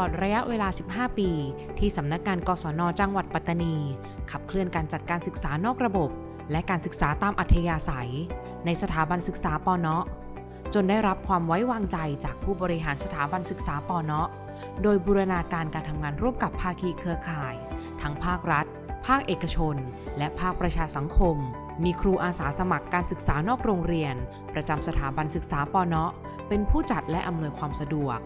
ลอดระยะเวลา 15 ปี ที่สำนักงานกศนจังหวัดปัตตานี ขับเคลื่อนการจัดการศึกษานอกระบบ และการศึกษาตามอัธยาศัย ในสถาบันศึกษาปเนาะจนได้รับความไว้วางใจจากผู้บริหารสถาบันศึกษาปเนาะโดยบูรณาการการทำงานร่วมกับภาคีเครือข่าย ทั้งภาครัฐ ภาคเอกชน และภาคประชาสังคม มีครูอาสาสมัครการศึกษานอกโรงเรียน ประจำสถาบันศึกษาปเนาะเป็นผู้จัดและอำนวยความสะดวก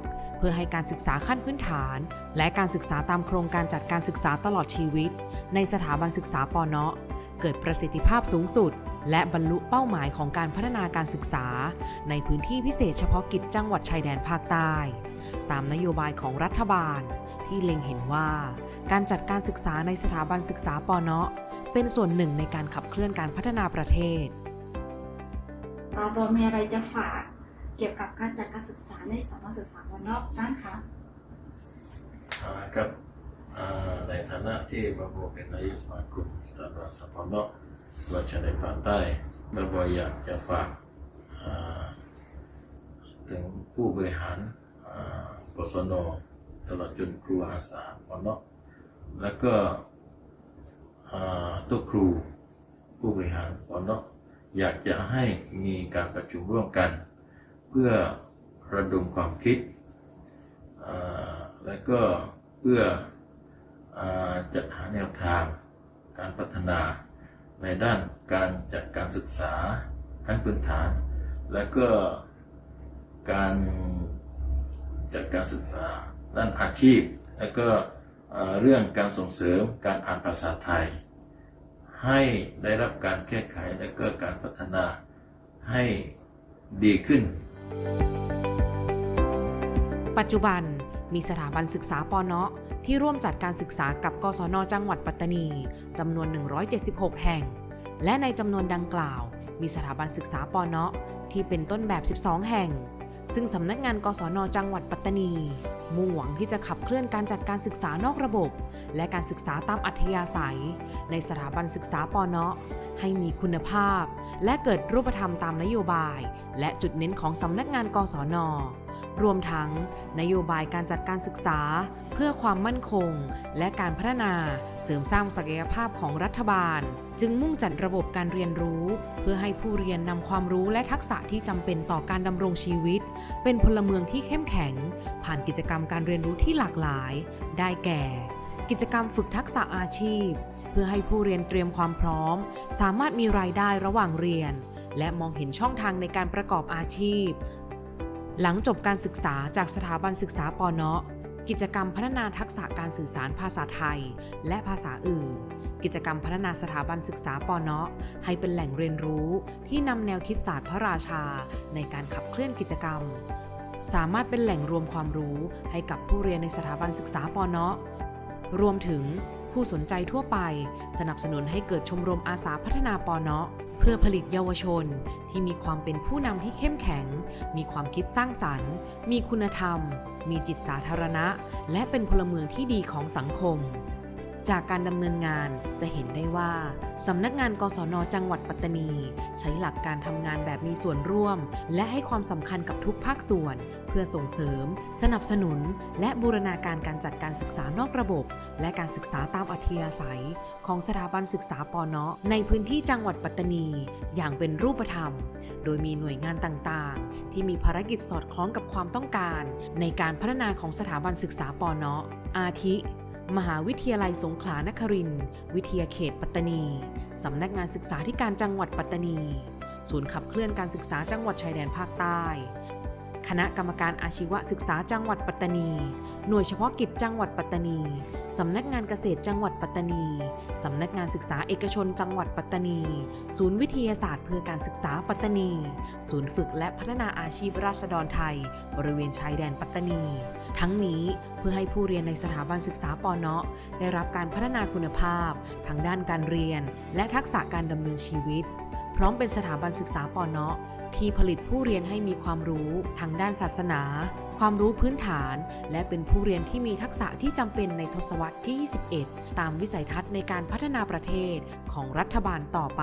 พื่อให้การศึกษาขั้นพื้นฐาน และการศึกษาตามโครงการจัดการศึกษาตลอดชีวิต ในสถาบันศึกษาปอนเนาะเกิดประสิทธิภาพสูงสุด และบรรลุเป้าหมายของการพัฒนาการศึกษา ในพื้นที่พิเศษเฉพาะกิจจังหวัดชายแดนภาคใต้ ตามนโยบายของรัฐบาล ที่เล็งเห็นว่า การจัดการศึกษาในสถาบันศึกษาปอนเนาะเป็นส่วนหนึ่งในการขับเคลื่อนการพัฒนาประเทศตาตัวมีอะไรจะฝาก เกี่ยวกับการจัดการศึกษาในสถาบันศึกษาบนนอกบ้างคะอ่าครับในฐานะที่บาโบเป็นนายกสมาคมสถาบันสปนวัชในภาคใต้บาโบอยากจะฝากอ่าถึงผู้บริหารอ่ากศนตลอดจนครูอาสาปนแล้วก็ตัวครูผู้บริหารปนอยากจะให้มีการประชุมร่วมกัน พื่อระดมความคิด และก็เพื่ออจัดหาแนวทางการพัฒนาในด้านการจัดการศึกษาขั้นพื้นฐาน และก็การจัดการศึกษาด้านอาชีพ และก็เรื่องการส่งเสริมการอ่านภาษาไทย ให้ได้รับการแก้ไขและก็การพัฒนาให้ดีขึ้น ปัจจุบันมีสถาบันศึกษาปอนเนาะที่ร่วมจัดการศึกษากับกศนจังหวัดปัตตานีจำนวน 176 แห่ง และในจำนวนดังกล่าว มีสถาบันศึกษาปอนเนาะที่เป็นต้นแบบ 12 แห่ง ซึ่งสำนักงานกศนจังหวัดปัตตานี มุ่งหวังที่จะขับเคลื่อนการจัดการศึกษานอกระบบ และการศึกษาตามอัธยาศัย ในสถาบันศึกษาปอนาะให้มีคุณภาพ และเกิดรูปธรรมตามนโยบาย และจุดเน้นของสำนักงานกศน รวมทั้งนโยบายการจัดการศึกษา เพื่อความมั่นคง และการพัฒนาเสริมสร้างศักยภาพของรัฐบาล จึงมุ่งจัดระบบการเรียนรู้ เพื่อให้ผู้เรียนนำความรู้และทักษะที่จำเป็นต่อการดำรงชีวิต เป็นพลเมืองที่เข้มแข็ง ผ่านกิจกรรมการเรียนรู้ที่หลากหลาย ได้แก่ กิจกรรมฝึกทักษะอาชีพ เพื่อให้ผู้เรียนเตรียมความพร้อม สามารถมีรายได้ระหว่างเรียนและมองเห็นช่องทางในการประกอบอาชีพ หลังจบการศึกษาจากสถาบันศึกษาปเนาะกิจกรรมพัฒนาทักษะการสื่อสารภาษาไทย และภาษาอื่น กิจกรรมพัฒนาสถาบันศึกษาปเนาะให้เป็นแหล่งเรียนรู้ที่นำแนวคิดศาสตร์พระราชา ในการขับเคลื่อนกิจกรรม สามารถเป็นแหล่งรวมความรู้ให้กับผู้เรียนในสถาบันศึกษาปเนาะรวมถึงผู้สนใจทั่วไป สนับสนุนให้เกิดชมรมอาสาพัฒนาปเนาะ พื่อผลิตเยาวชนที่มีความเป็นผู้นำที่เข้มแข็ง มีความคิดสร้างสรรค์ มีคุณธรรม มีจิตสาธารณะ และเป็นพลเมืองที่ดีของสังคม จากการดำเนินงานจะเห็นได้ว่าสำนักงานกศนจังหวัดปัตตานี ใช้หลักการทำงานแบบมีส่วนร่วม และให้ความสำคัญกับทุกภาคส่วน เพื่อส่งเสริม สนับสนุน และบูรณาการการจัดการศึกษานอกระบบ และการศึกษาตามอัธยาศัย ของสถาบันศึกษาปเนาะในพื้นที่จังหวัดปัตตานี อย่างเป็นรูปธรรม โดยมีหน่วยงานต่างๆ ที่มีภารกิจสอดคล้องกับความต้องการ ในการพัฒนาของสถาบันศึกษาปเนาะอาทิ มหาวิทยาลัยสงขลานครินวิทยาเขตปัตตานี สำนักงานศึกษาธิการจังหวัดปัตตานี ศูนย์ขับเคลื่อนการศึกษาจังหวัดชายแดนภาคใต้ คณะกรรมการอาชีวศึกษาจังหวัดปัตตานี หน่วยเฉพาะกิจจังหวัดปัตตานี สำนักงานเกษตรจังหวัดปัตตานี สำนักงานศึกษาเอกชนจังหวัดปัตตานี ศูนย์วิทยาศาสตร์เพื่อการศึกษาปัตตานี ศูนย์ฝึกและพัฒนาอาชีพราษฎรไทย บริเวณชายแดนปัตตานี ทั้งนี้เพื่อให้ผู้เรียนในสถาบันศึกษาปเนาะได้รับการพัฒนาคุณภาพทางด้านการเรียน และทักษะการดำเนินชีวิต พร้อมเป็นสถาบันศึกษาปเนาะ ที่ผลิตผู้เรียนให้มีความรู้ทางด้านศาสนา ความรู้พื้นฐาน และเป็นผู้เรียนที่มีทักษะที่จำเป็นในทศวรรษที่ 21 ตามวิสัยทัศน์ในการพัฒนาประเทศของรัฐบาลต่อไป